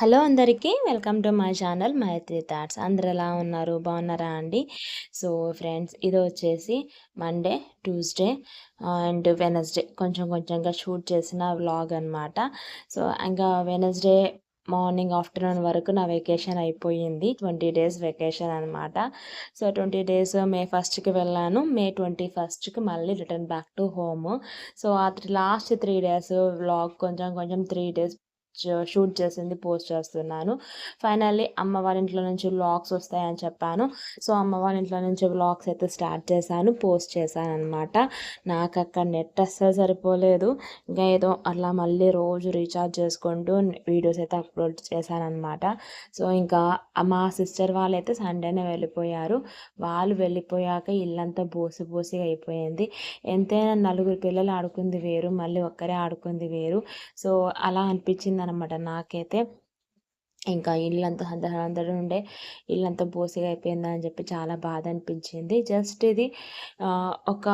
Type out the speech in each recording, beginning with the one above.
Hello అందరికీ welcome to my channel Maitri thoughts. అందరు ఎలా ఉన్నారు? బాగున్నారా అండి? సో ఫ్రెండ్స్ ఇది వచ్చేసి మండే ట్యూస్డే అండ్ వెనస్డే. కొంచెం కొంచెంగా షూట్ చేసిన వ్లాగ్ అనమాట సో ఇంకా వెనస్డే మార్నింగ్ ఆఫ్టర్నూన్ వరకు నా వెకేషన్ అయిపోయింది. ట్వంటీ డేస్ వెకేషన్ అనమాట సో ట్వంటీ డేస్ మే ఫస్ట్కి వెళ్ళాను. మే ట్వంటీ ఫస్ట్కి మళ్ళీ return back to home. So ఆ లాస్ట్ త్రీ డేస్ వ్లాగ్ కొంచెం కొంచెం త్రీ డేస్ షూట్ చేసింది పోస్ట్ చేస్తున్నాను. ఫైనల్లీ అమ్మ వాళ్ళ ఇంట్లో నుంచి వ్లాగ్స్ వస్తాయని చెప్పాను. సో అమ్మ వాళ్ళ ఇంట్లో నుంచి వ్లాగ్స్ అయితే స్టార్ట్ చేశాను పోస్ట్ చేశాను అనమాట నాకు అక్కడ నెట్ అస్సలు సరిపోలేదు. ఇంకా ఏదో అలా మళ్ళీ రోజు రీఛార్జ్ చేసుకుంటూ వీడియోస్ అయితే అప్లోడ్ చేశానమాట సో ఇంకా మా సిస్టర్ వాళ్ళైతే సండేనే వెళ్ళిపోయారు. వాళ్ళు వెళ్ళిపోయాక ఇల్లంతా బోసి బోసి అయిపోయింది. ఎంతైనా నలుగురు పిల్లలు ఆడుకుంది వేరు మళ్ళీ ఒక్కరే ఆడుకుంది వేరు. సో అలా అనిపించింది అనమాట నాకైతే ఇంకా ఇల్లంతా అందరూ ఉండే ఇల్లంతా బోసిగా అయిపోయిందని చెప్పి చాలా బాధ అనిపించింది. జస్ట్ ఇది ఒక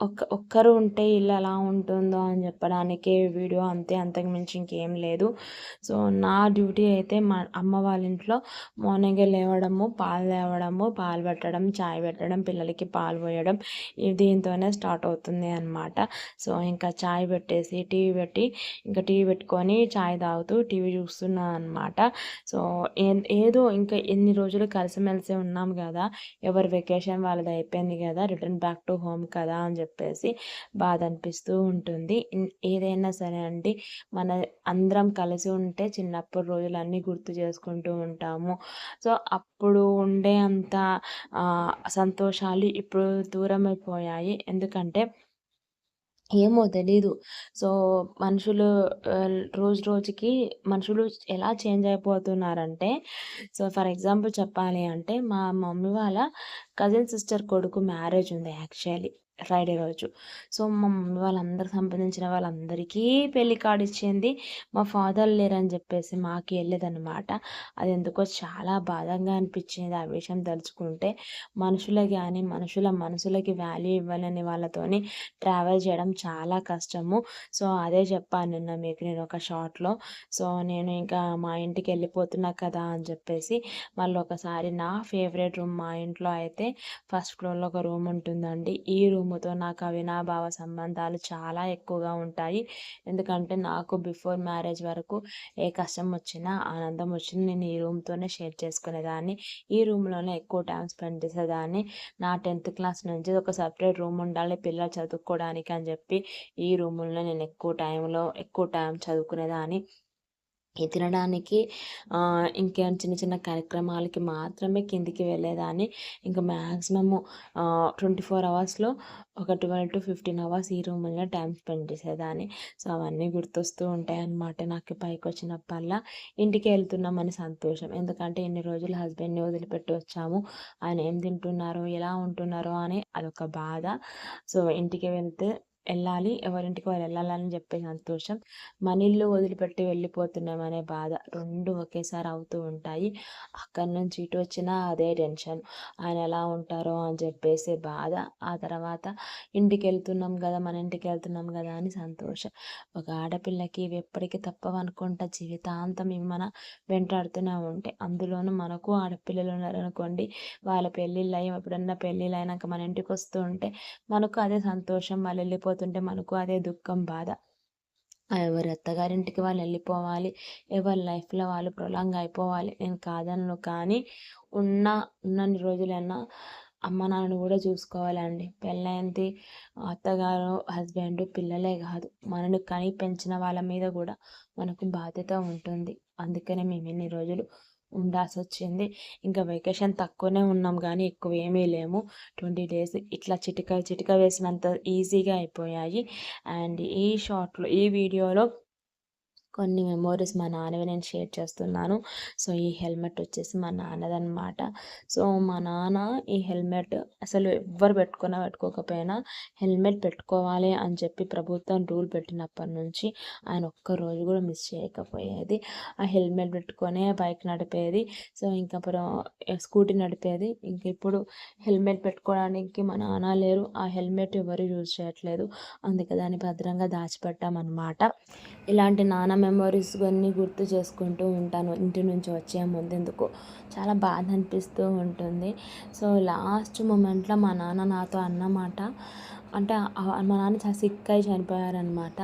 ఒక్క ఒక్కరు ఉంటే ఇల్లు ఎలా ఉంటుందో అని చెప్పడానికి వీడియో అంతే అంతకు మించి ఇంకేం లేదు. సో నా డ్యూటీ అయితే మా అమ్మ వాళ్ళ ఇంట్లో మార్నింగే లేవడము పాలు లేవడము పాలు పెట్టడం చాయ్ పెట్టడం పిల్లలకి పాలు పోయడం దీంతోనే స్టార్ట్ అవుతుంది అనమాట సో ఇంకా చాయ్ పెట్టేసి టీవీ పెట్టి ఇంకా టీవీ పెట్టుకొని చాయ్ తాగుతూ టీవీ చూస్తున్నాను అనమాట సో ఏదో ఇంకా ఎన్ని రోజులు కలిసిమెలిసి ఉన్నాం కదా ఎవరి వెకేషన్ వాళ్ళది అయిపోయింది కదా రిటర్న్ బ్యాక్ టు హోమ్ కదా అని చెప్పి చెప్పేసి బాధ అనిపిస్తూ ఉంటుంది ఏదైనా సరే అండి మన అందరం కలిసి ఉంటే చిన్నప్పుడు రోజులన్నీ గుర్తు చేసుకుంటూ ఉంటాము. సో అప్పుడు ఉండే అంత సంతోషాలు ఇప్పుడు దూరం అయిపోయాయి. ఎందుకంటే ఏమో తెలీదు. సో మనుషులు రోజు రోజుకి మనుషులు ఎలా చేంజ్ అయిపోతున్నారంటే సో ఫర్ ఎగ్జాంపుల్ చెప్పాలి అంటే మా మమ్మీ వాళ్ళ కజిన్ సిస్టర్ కొడుకు మ్యారేజ్ ఉంది యాక్చువల్లీ. ఫ్రైడే రోజు. సో మా మమ్మీ వాళ్ళందరూ సంబంధించిన వాళ్ళందరికీ పెళ్ళి కార్డు ఇచ్చింది. మా ఫాదర్ లేరని చెప్పేసి మాకు వెళ్ళేదన్నమాట అది ఎందుకో చాలా బాధంగా అనిపించింది ఆ విషయం తలుచుకుంటే. మనుషులకి కానీ మనుషుల మనసులకి వాల్యూ ఇవ్వాలని వాళ్ళతోని ట్రావెల్ చేయడం చాలా కష్టము. సో అదే చెప్పాను నిన్న మీకు నేను ఒక షార్ట్లో సో నేను ఇంకా మా ఇంటికి వెళ్ళిపోతున్నా కదా అని చెప్పేసి మళ్ళీ ఒకసారి నా ఫేవరెట్ రూమ్ మా ఇంట్లో అయితే ఫస్ట్ ఫ్లోర్లో ఒక రూమ్ ఉంటుందండి. ఈ రూమ్ రూముతో నాకు అవినాభావ సంబంధాలు చాలా ఎక్కువగా ఉంటాయి. ఎందుకంటే నాకు బిఫోర్ మ్యారేజ్ వరకు ఏ కష్టం వచ్చినా ఆనందం వచ్చినా నేను ఈ రూమ్తోనే షేర్ చేసుకునేదాన్ని. ఈ రూమ్లోనే ఎక్కువ టైం స్పెండ్ చేసేదాన్ని. నా టెన్త్ క్లాస్ నుంచి ఒక సపరేట్ రూమ్ ఉండాలి పిల్లలు చదువుకోవడానికి అని చెప్పి ఈ రూముల్లో నేను ఎక్కువ టైంలో ఎక్కువ టైం చదువుకునేదాన్ని. తినడానికి ఇంకా చిన్న చిన్న కార్యక్రమాలకి మాత్రమే కిందికి వెళ్ళేదాన్ని. ఇంకా మ్యాక్సిమము ట్వంటీ ఫోర్ అవర్స్లో ఒక ట్వెల్వ్ టు ఫిఫ్టీన్ అవర్స్ ఈ రూమ్లో టైం స్పెండ్ చేసేదాన్ని. సో అవన్నీ గుర్తొస్తూ ఉంటాయి అన్నమాట నాకు పైకి వచ్చినప్పల్లా ఇంటికి వెళ్తున్నామని సంతోషం. ఎందుకంటే ఎన్ని రోజులు హస్బెండ్ని వదిలిపెట్టి వచ్చాము. ఆయన ఏం తింటున్నారో ఎలా ఉంటున్నారో అని అదొక బాధ. సో ఇంటికి వెళ్తే వెళ్ళాలి ఎవరింటికి వాళ్ళు వెళ్ళాలని చెప్పే సంతోషం. మన ఇల్లు వదిలిపెట్టి వెళ్ళిపోతున్నామనే బాధ రెండు ఒకేసారి అవుతూ ఉంటాయి. అక్కడి నుంచి ఇటు వచ్చినా అదే టెన్షన్. ఆయన ఎలా ఉంటారో అని చెప్పేసి బాధ. ఆ తర్వాత ఇంటికి వెళ్తున్నాం కదా మన ఇంటికి వెళ్తున్నాం కదా అని సంతోషం. ఒక ఆడపిల్లకి ఇవి ఎప్పటికీ తప్పవనుకుంటా జీవితాంతం ఇవి మన వెంటాడుతూనే ఉంటాయి. అందులోనూ మనకు ఆడపిల్లలు ఉన్నారనుకోండి వాళ్ళ పెళ్ళిళ్ళు అయ్యి ఎప్పుడన్నా పెళ్ళిళ్ళు అయినాక మన ఇంటికి వస్తూ ఉంటే మనకు అదే సంతోషం. వాళ్ళు వెళ్ళిపో వెళ్ళిపోతుంటే మనకు అదే దుఃఖం బాధ. ఎవరి అత్తగారింటికి వాళ్ళు వెళ్ళిపోవాలి ఎవరి లైఫ్లో వాళ్ళు ప్రొలాంగ్ అయిపోవాలి. నేను కాదను కానీ ఉన్న ఉన్నన్ని రోజులైనా అమ్మ నాన్నను కూడా చూసుకోవాలండి. పెళ్ళైంది అత్తగారు హస్బెండ్ పిల్లలే కాదు. మనని కని పెంచిన వాళ్ళ మీద కూడా మనకు బాధ్యత ఉంటుంది. అందుకనే మేము ఎన్ని రోజులు ఉండాల్సి వచ్చింది ఇంకా వెకేషన్ తక్కువనే ఉన్నాం కానీ ఎక్కువ ఏమీ లేము. ట్వంటీ డేస్ ఇట్లా చిటిక చిటిక వేసినంత ఈజీగా అయిపోయాయి. అండ్ ఈ షార్ట్లో ఈ వీడియోలో కొన్ని మెమోరీస్ మా నాన్నవి నేను షేర్ చేస్తున్నాను. సో ఈ హెల్మెట్ వచ్చేసి మా నాన్నదనమాట సో మా నాన్న ఈ హెల్మెట్ అసలు ఎవ్వరు పెట్టుకున్నా పెట్టుకోకపోయినా హెల్మెట్ పెట్టుకోవాలి అని చెప్పి ప్రభుత్వం రూల్ పెట్టినప్పటి నుంచి ఆయన ఒక్క రోజు కూడా మిస్ చేయకపోయేది. ఆ హెల్మెట్ పెట్టుకొనే బైక్ నడిపేది. సో ఇంకా స్కూటీ నడిపేది. ఇంక ఇప్పుడు హెల్మెట్ పెట్టుకోవడానికి మా నాన్న లేరు. ఆ హెల్మెట్ ఎవరు యూజ్ చేయట్లేదు. అందుకే దాన్ని భద్రంగా దాచిపెట్టామన్నమాట. ఇలాంటి నాన్న మెమొరీస్ అన్నీ గుర్తు చేసుకుంటూ ఉంటాను. ఇంటి నుంచి వచ్చే ముందు ఎందుకు చాలా బాధ అనిపిస్తూ ఉంటుంది. సో లాస్ట్ మూమెంట్లో మా నాన్న నాతో అన్నమాట. అంటే మా నాన్న చాలా సిక్ అయి చనిపోయారనమాట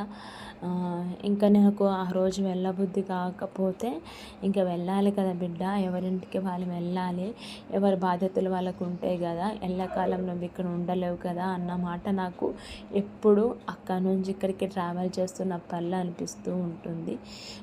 ఇంకా నాకు ఆ రోజు వెళ్ళబుద్ధి కాకపోతే ఇంకా వెళ్ళాలి కదా బిడ్డ ఎవరింటికి వాళ్ళు వెళ్ళాలి ఎవరి బాధ్యతలు వాళ్ళకు ఉంటాయి కదా ఎల్లకాలం నువ్వు ఇక్కడ ఉండలేవు కదా అన్న మాట నాకు ఎప్పుడు అక్కడ నుంచి ఇక్కడికి ట్రావెల్ చేస్తున్నప్పల్లా అనిపిస్తూ ఉంటుంది.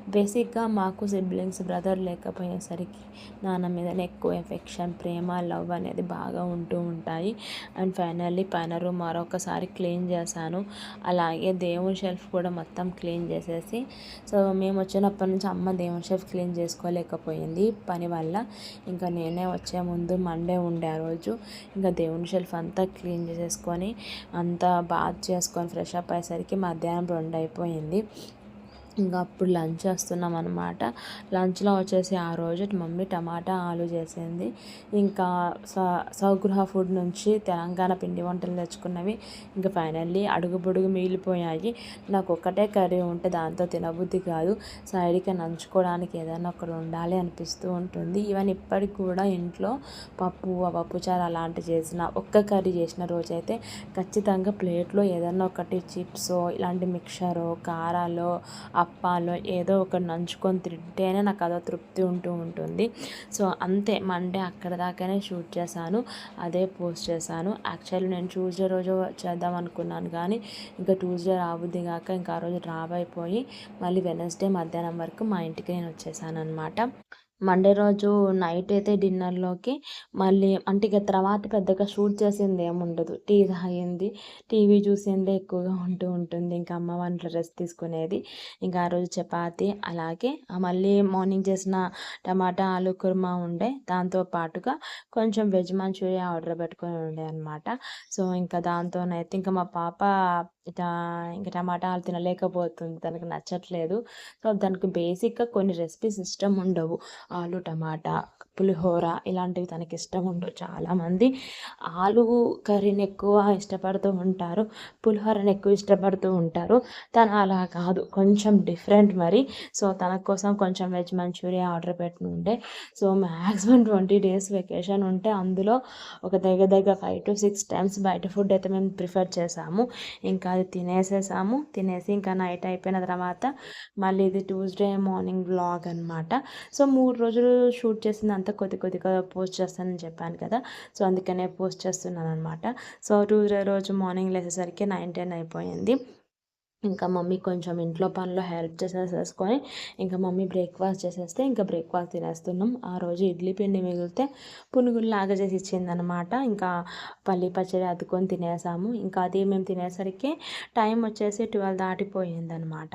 బేసిక్గా మాకు సిబ్లింగ్స్ బ్రదర్ లేకపోయేసరికి నాన్న మీద ఎక్కువ ఎఫెక్షన్ ప్రేమ లవ్ అనేది బాగా ఉంటూ ఉంటాయి. అండ్ ఫైనల్లీ పైన రూమ్ మరొకసారి క్లీన్ చేశాను. అలాగే దేవుని షెల్ఫ్ కూడా మొత్తం మొత్తం క్లీన్ చేసేసి సో మేము వచ్చినప్పటి నుంచి అమ్మ దేవుని షెఫ్ క్లీన్ చేసుకోలేకపోయింది పని వల్ల. ఇంకా నేనే వచ్చే ముందు మండే ఉండే ఆ రోజు ఇంకా దేవుని షెల్ఫ్ అంతా క్లీన్ చేసేసుకొని అంతా బాత్ చేసుకొని ఫ్రెష్ అప్ అయ్యేసరికి మధ్యాహ్నం రెండు అయిపోయింది. ఇంకా అప్పుడు లంచ్ చేస్తున్నాం అనమాట లంచ్లో వచ్చేసి ఆ రోజు మమ్మీ టమాటా ఆలు చేసింది. ఇంకా సౌగృహ ఫుడ్ నుంచి తెలంగాణ పిండి వంటలు తెచ్చుకున్నవి. ఇంకా ఫైనల్లీ అడుగు పొడుగు మిగిలిపోయాయి నాకు ఒక్కటే కర్రీ ఉంటే దాంతో తినబుద్ధి కాదు. సైడ్కి నంచుకోవడానికి ఏదైనా ఒకటి ఉండాలి అనిపిస్తూ ఉంటుంది. ఈవెన్ ఇప్పటికి కూడా ఇంట్లో పప్పు పప్పుచారు అలాంటివి చేసిన ఒక్క కర్రీ చేసిన రోజైతే ఖచ్చితంగా ప్లేట్లో ఏదైనా ఒకటి చిప్స్ ఇలాంటి మిక్చరు కారాలు అప్పాలో ఏదో ఒకటి నంచుకొని తింటేనే నాకు అదో తృప్తి ఉంటూ ఉంటుంది. సో అంతే మండే అక్కడ దాకానే షూట్ చేశాను. అదే పోస్ట్ చేశాను. యాక్చువల్లీ నేను ట్యూస్డే రోజు చేద్దాం అనుకున్నాను కానీ ఇంకా ట్యూస్డే రాబుద్ది కాక ఇంకా ఆ రోజు డ్రాప్ అయిపోయి మళ్ళీ వెనస్డే మధ్యాహ్నం వరకు మా ఇంటికి నేను వచ్చేసాను అనమాట మండే రోజు నైట్ అయితే డిన్నర్లోకి మళ్ళీ అంటే ఇక తర్వాత పెద్దగా షూట్ చేసింది ఏముండదు టీ తాగింది. టీవీ చూసిందే ఎక్కువగా ఉంటూ ఉంటుంది. ఇంకా అమ్మ వంటలు రెస్ట్ తీసుకునేది. ఇంకా ఆ రోజు చపాతి అలాగే మళ్ళీ మార్నింగ్ చేసిన టమాటా ఆలు కుర్మా ఉండే. దాంతో పాటుగా కొంచెం వెజ్ మంచూరియా ఆర్డర్ పెట్టుకొని ఉండే అనమాట సో ఇంకా దాంతోనైతే ఇంకా మా పాప ఇట్లా ఇంకా టమాటాలు తినలేకపోతుంది. తనకు నచ్చట్లేదు. సో దానికి బేసిక్గా కొన్ని రెసిపీస్ ఇష్టం ఉండవు. ఆలు టమాటా పులిహోర ఇలాంటివి తనకి ఇష్టం ఉండవు చాలామంది. ఆలు కర్రీని ఎక్కువ ఇష్టపడుతూ ఉంటారు. పులిహోరని ఎక్కువ ఇష్టపడుతూ ఉంటారు. తను అలా కాదు. కొంచెం డిఫరెంట్ మరి. సో తన కోసం కొంచెం వెజ్ మంచూరియా ఆర్డర్ ఉండే so maximum twenty days vacation ఉంటే అందులో ఒక దగ్గర దగ్గర ఫైవ్ టు సిక్స్ టైమ్స్ బయట ఫుడ్ అయితే మేము ప్రిఫర్ చేసాము. ఇంకా అది తినేసేసాము. తినేసి ఇంకా నైట్ అయిపోయిన తర్వాత మళ్ళీ ఇది ట్యూస్డే మార్నింగ్ బ్లాగ్ అనమాట సో మూడు రోజులు షూట్ చేసిందంతా కొద్ది కొద్దిగా పోస్ట్ చేస్తానని చెప్పాను కదా. సో అందుకనే పోస్ట్ చేస్తున్నాను అనమాట సో ట్యూస్డే రోజు మార్నింగ్ లేసేసరికి నైన్ టెన్ అయిపోయింది. ఇంకా మమ్మీ కొంచెం ఇంట్లో పనిలో హెల్ప్ చేసేసేసుకొని ఇంకా మమ్మీ బ్రేక్ఫాస్ట్ చేసేస్తే ఇంకా బ్రేక్ఫాస్ట్ తినేస్తున్నాం. ఆ రోజు ఇడ్లీ పిండి మిగిలితే పునుగులు లాగా చేసి ఇచ్చిందనమాట ఇంకా పల్లి పచ్చడి అద్దుకొని తినేసాము. ఇంకా అది మేము తినేసరికి టైం వచ్చేసి ట్వెల్వ్ దాటిపోయిందనమాట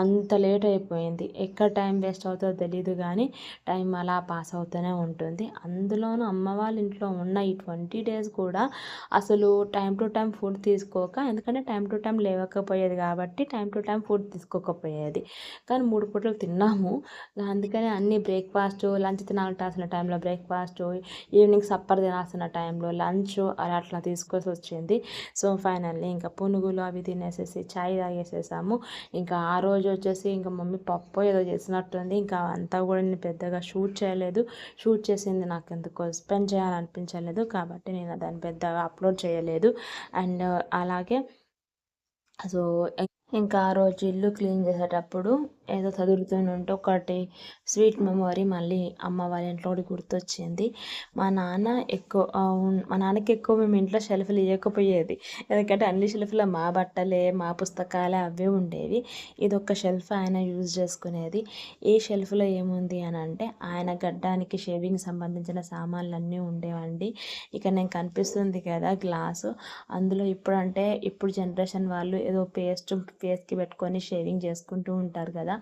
అంత లేట్ అయిపోయింది. ఎక్కడ టైం వేస్ట్ అవుతుందో తెలియదు కానీ టైం అలా పాస్ అవుతూనే ఉంటుంది. అందులోనూ అమ్మ వాళ్ళ ఇంట్లో ఉన్న ఈ ట్వంటీ డేస్ కూడా అసలు టైం టు టైం ఫుడ్ తీసుకోక ఎందుకంటే టైం టు టైం లేవకపోయేది కాబట్టి కాబట్టి టైం టు టైం ఫుడ్ తీసుకోకపోయేది. కానీ మూడు పూటలు తిన్నాము. అందుకనే అన్ని బ్రేక్ఫాస్ట్ లంచ్ తినాల్సిన టైంలో బ్రేక్ఫాస్ట్ ఈవినింగ్ సప్పర్ తినాల్సిన టైంలో లంచ్ అలా అట్లా తీసుకోవాల్సి వచ్చింది. సో ఫైనల్లీ ఇంకా పునుగులు అవి తినేసేసి చాయ్ తాగేసేసాము. ఇంకా ఆ రోజు రోజు వచ్చేసి ఇంకా మమ్మీ పప్పు ఏదో చేసినట్టుంది. ఇంకా అంతా కూడా నేను పెద్దగా షూట్ చేయలేదు. షూట్ చేసింది నాకు ఎందుకో స్పెండ్ చేయాలనిపించలేదు కాబట్టి నేను దాన్ని పెద్దగా అప్లోడ్ చేయలేదు. అండ్ అలాగే సో ఇంకా ఆ రోజు ఇల్లు క్లీన్ చేసేటప్పుడు ఏదో చదువుతుంటే ఒకటి స్వీట్ మెమొరీ మళ్ళీ అమ్మ వాళ్ళ ఇంట్లో గుర్తొచ్చింది. మా నాన్న ఎక్కువ మా నాన్నకి ఎక్కువ మేము ఇంట్లో షెల్ఫ్లు ఇవ్వకపోయేది ఎందుకంటే అన్ని షెల్ఫ్లో మా బట్టలే మా పుస్తకాలే అవే ఉండేవి. ఇది ఒక షెల్ఫ్ ఆయన యూజ్ చేసుకునేది. ఈ షెల్ఫ్లో ఏముంది అని అంటే ఆయన గడ్డానికి షేవింగ్ సంబంధించిన సామాన్లు అన్నీ ఉండేవండి. ఇక నేను కనిపిస్తుంది కదా గ్లాసు. అందులో ఇప్పుడు అంటే ఇప్పుడు జనరేషన్ వాళ్ళు ఏదో పేస్ట్ ఫేస్కి పెట్టుకొని షేవింగ్ చేసుకుంటూ ఉంటారు కదా.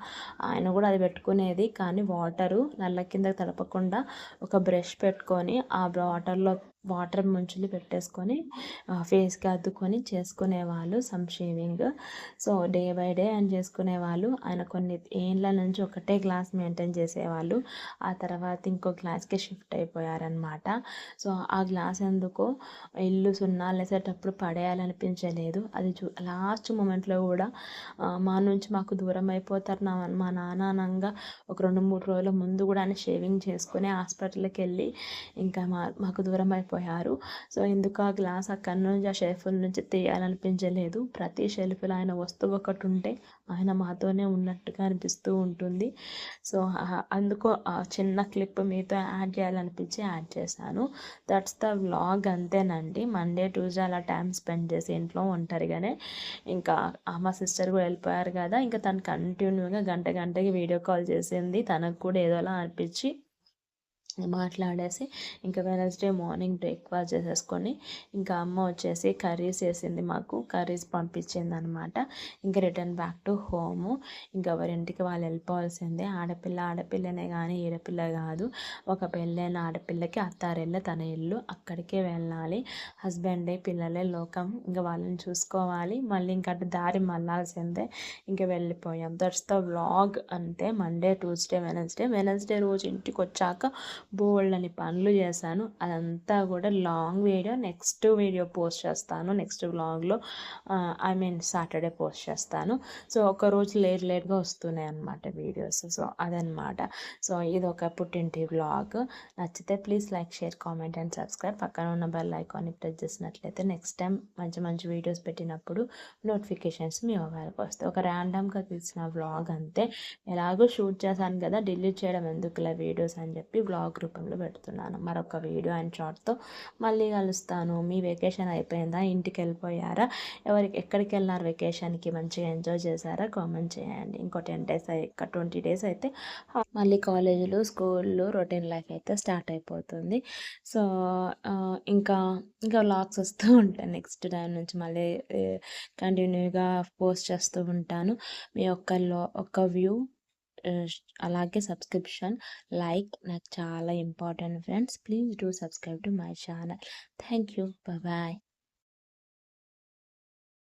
ఆయన కూడా అది పెట్టుకునేది. కానీ వాటరు నల్ల కింద తడపకుండా ఒక బ్రష్ పెట్టుకొని ఆ వాటర్లో వాటర్ ముంచులు పెట్టేసుకొని ఫేస్కి అద్దుకొని చేసుకునేవాళ్ళు some shaving so day by day అని చేసుకునేవాళ్ళు. ఆయన కొన్ని ఏళ్ళ నుంచి ఒకటే గ్లాస్ మెయింటైన్ చేసేవాళ్ళు. ఆ తర్వాత ఇంకో గ్లాస్కి షిఫ్ట్ అయిపోయారనమాట సో ఆ గ్లాస్ ఎందుకో ఇల్లు సున్నాలు వేసేటప్పుడు పడేయాలనిపించలేదు. అది చూ లాస్ట్ మూమెంట్లో కూడా మా నుంచి మాకు దూరం అయిపోతారు. నా మా నాన్న ఒక రెండు మూడు రోజుల ముందు కూడా ఆయన షేవింగ్ చేసుకుని హాస్పిటల్కి వెళ్ళి ఇంకా మా మాకు దూరం అయిపోయారు సో ఎందుకు ఆ గ్లాస్ అక్కడి నుంచి ఆ షెల్ఫ్ల నుంచి తీయాలనిపించలేదు. ప్రతి షెల్ఫ్లో ఆయన వస్తువు ఒకటి ఉంటే ఆయన మాతోనే ఉన్నట్టుగా అనిపిస్తూ ఉంటుంది. సో అందుకో ఆ చిన్న క్లిప్ మీతో యాడ్ చేయాలనిపించి యాడ్ చేశాను. దట్స్ ద వ్లాగ్ అంతేనండి. మండే ట్యూస్డే అలా టైం స్పెండ్ చేసి ఇంట్లో ఒంటరిగానే ఇంకా మా సిస్టర్ కూడా వెళ్ళిపోయారు కదా ఇంకా తను కంటిన్యూగా గంట గంటకి వీడియో కాల్ చేసింది. తనకు కూడా ఏదోలా అనిపించి మాట్లాడేసి ఇంకా వెనస్డే మార్నింగ్ బ్రేక్ఫాస్ట్ చేసేసుకొని ఇంకా అమ్మ వచ్చేసి కర్రీస్ వేసింది మాకు. కర్రీస్ పంపించింది అనమాట ఇంకా రిటర్న్ బ్యాక్ టు హోము ఇంకా ఎవరింటికి వాళ్ళు వెళ్ళిపోవాల్సిందే. ఆడపిల్ల ఆడపిల్లనే కానీ ఈడపిల్ల కాదు. ఒక పెళ్ళైన ఆడపిల్లకి అత్తారెళ్ళ తన ఇల్లు. అక్కడికే వెళ్ళాలి. హస్బెండే పిల్లలే లోకం. ఇంకా వాళ్ళని చూసుకోవాలి. మళ్ళీ ఇంకా దారి మళ్ళాల్సిందే. ఇంకా వెళ్ళిపోయాం. దట్స్ ద వ్లాగ్ అంతే మండే ట్యూస్డే వెనస్డే వెనస్డే రోజు ఇంటికి వచ్చాక బోల్డ్ అని పనులు చేశాను. అదంతా కూడా long video. Next video post చేస్తాను. నెక్స్ట్ వ్లాగ్లో ఐ మీన్ సాటర్డే పోస్ట్ చేస్తాను. సో ఒక రోజు లేట్ లేట్గా వస్తున్నాయి అనమాట వీడియోస్. సో అదనమాట సో ఇది ఒక పుట్టింటి వ్లాగ్. నచ్చితే please like share comment and subscribe. పక్కన ఉన్న బెల్ ఐకాన్ని ప్రెస్ చేసినట్లయితే నెక్స్ట్ టైం మంచి మంచి వీడియోస్ పెట్టినప్పుడు నోటిఫికేషన్స్ మీ మొబైల్కి వస్తాయి. ఒక ర్యాండమ్గా తీసిన వ్లాగ్ అంతే. ఎలాగో షూట్ చేశాను కదా డిలీట్ చేయడం ఎందుకులే వీడియోస్ అని చెప్పి వ్లాగ్ రూపంలో పెడుతున్నాను. మరొక వీడియో అండ్ షార్ట్తో మళ్ళీ కలుస్తాను. మీ వెకేషన్ అయిపోయిందా? ఇంటికి వెళ్ళిపోయారా? ఎవరికి ఎక్కడికి వెళ్ళినారు? వెకేషన్కి మంచిగా ఎంజాయ్ చేశారా? కామెంట్ చేయండి. ఇంకో టెన్ డేస్ ఇంకా ట్వంటీ డేస్ అయితే మళ్ళీ కాలేజీలు స్కూళ్ళు రొటీన్ లైఫ్ అయితే స్టార్ట్ అయిపోతుంది. సో ఇంకా ఇంకా వ్లాగ్స్ వస్తూ ఉంటాయి. నెక్స్ట్ టైం నుంచి మళ్ళీ కంటిన్యూగా పోస్ట్ చేస్తూ ఉంటాను. మీ ఒక్కలో ఒక్క వ్యూ అలాగే సబ్స్క్రిప్షన్ లైక్ నాకు చాలా important friends. Please do subscribe to my channel. Thank you bye.